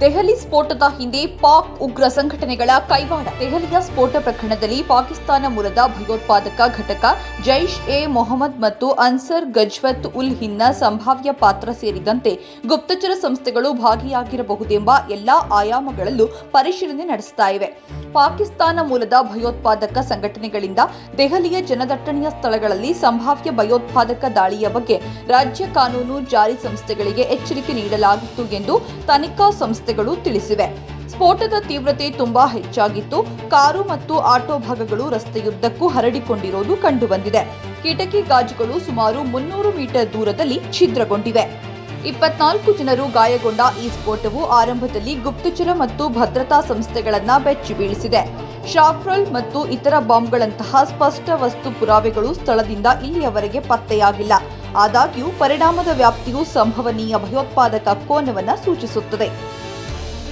ದೆಹಲಿ ಸ್ಫೋಟದ ಹಿಂದೆ ಪಾಕ್ ಉಗ್ರ ಸಂಘಟನೆಗಳ ಕೈವಾಡ. ದೆಹಲಿಯ ಸ್ಫೋಟ ಪ್ರಕರಣದಲ್ಲಿ ಪಾಕಿಸ್ತಾನ ಮೂಲದ ಭಯೋತ್ಪಾದಕ ಘಟಕ ಜೈಷ್ ಎ ಮೊಹಮ್ಮದ್ ಮತ್ತು ಅನ್ಸರ್ ಗಜ್ವತ್ ಉಲ್ ಹಿನ್ನ ಸಂಭಾವ್ಯ ಪಾತ್ರ ಸೇರಿದಂತೆ ಗುಪ್ತಚರ ಸಂಸ್ಥೆಗಳು ಭಾಗಿಯಾಗಿರಬಹುದೆಂಬ ಎಲ್ಲಾ ಆಯಾಮಗಳಲ್ಲೂ ಪರಿಶೀಲನೆ ನಡೆಸ್ತಾ ಇವೆ. ಪಾಕಿಸ್ತಾನ ಮೂಲದ ಭಯೋತ್ಪಾದಕ ಸಂಘಟನೆಗಳಿಂದ ದೆಹಲಿಯ ಜನದಟ್ಟಣೆಯ ಸ್ಥಳಗಳಲ್ಲಿ ಸಂಭಾವ್ಯ ಭಯೋತ್ಪಾದಕ ದಾಳಿಯ ಬಗ್ಗೆ ರಾಜ್ಯ ಕಾನೂನು ಜಾರಿ ಸಂಸ್ಥೆಗಳಿಗೆ ಎಚ್ಚರಿಕೆ ನೀಡಲಾಗಿತ್ತು ಎಂದು ತನಿಖಾ ಸಂಸ್ಥೆಗಳು ತಿಳಿಸಿವೆ. ಸ್ಫೋಟದ ತೀವ್ರತೆ ತುಂಬಾ ಹೆಚ್ಚಾಗಿತ್ತು. ಕಾರು ಮತ್ತು ಆಟೋ ಭಾಗಗಳು ರಸ್ತೆಯುದ್ದಕ್ಕೂ ಹರಡಿಕೊಂಡಿರೋದು ಕಂಡುಬಂದಿದೆ. ಕಿಟಕಿ ಗಾಜುಗಳು ಸುಮಾರು ಮುನ್ನೂರು ಮೀಟರ್ ದೂರದಲ್ಲಿ ಛಿದ್ರಗೊಂಡಿವೆ. ಇಪ್ಪತ್ನಾಲ್ಕು ಜನರು ಗಾಯಗೊಂಡ ಈ ಸ್ಫೋಟವು ಆರಂಭದಲ್ಲಿ ಗುಪ್ತಚರ ಮತ್ತು ಭದ್ರತಾ ಸಂಸ್ಥೆಗಳನ್ನ ಬೆಚ್ಚಿ ಬೀಳಿಸಿದೆ. ಶಾಫ್ರಲ್ ಮತ್ತು ಇತರ ಬಾಂಬ್ಗಳಂತಹ ಸ್ಪಷ್ಟ ವಸ್ತು ಪುರಾವೆಗಳು ಸ್ಥಳದಿಂದ ಇಲ್ಲಿಯವರೆಗೆ ಪತ್ತೆಯಾಗಿಲ್ಲ. ಆದಾಗ್ಯೂ, ಪರಿಣಾಮದ ವ್ಯಾಪ್ತಿಯು ಸಂಭವನೀಯ ಭಯೋತ್ಪಾದಕ ಕೋನವನ್ನು ಸೂಚಿಸುತ್ತದೆ.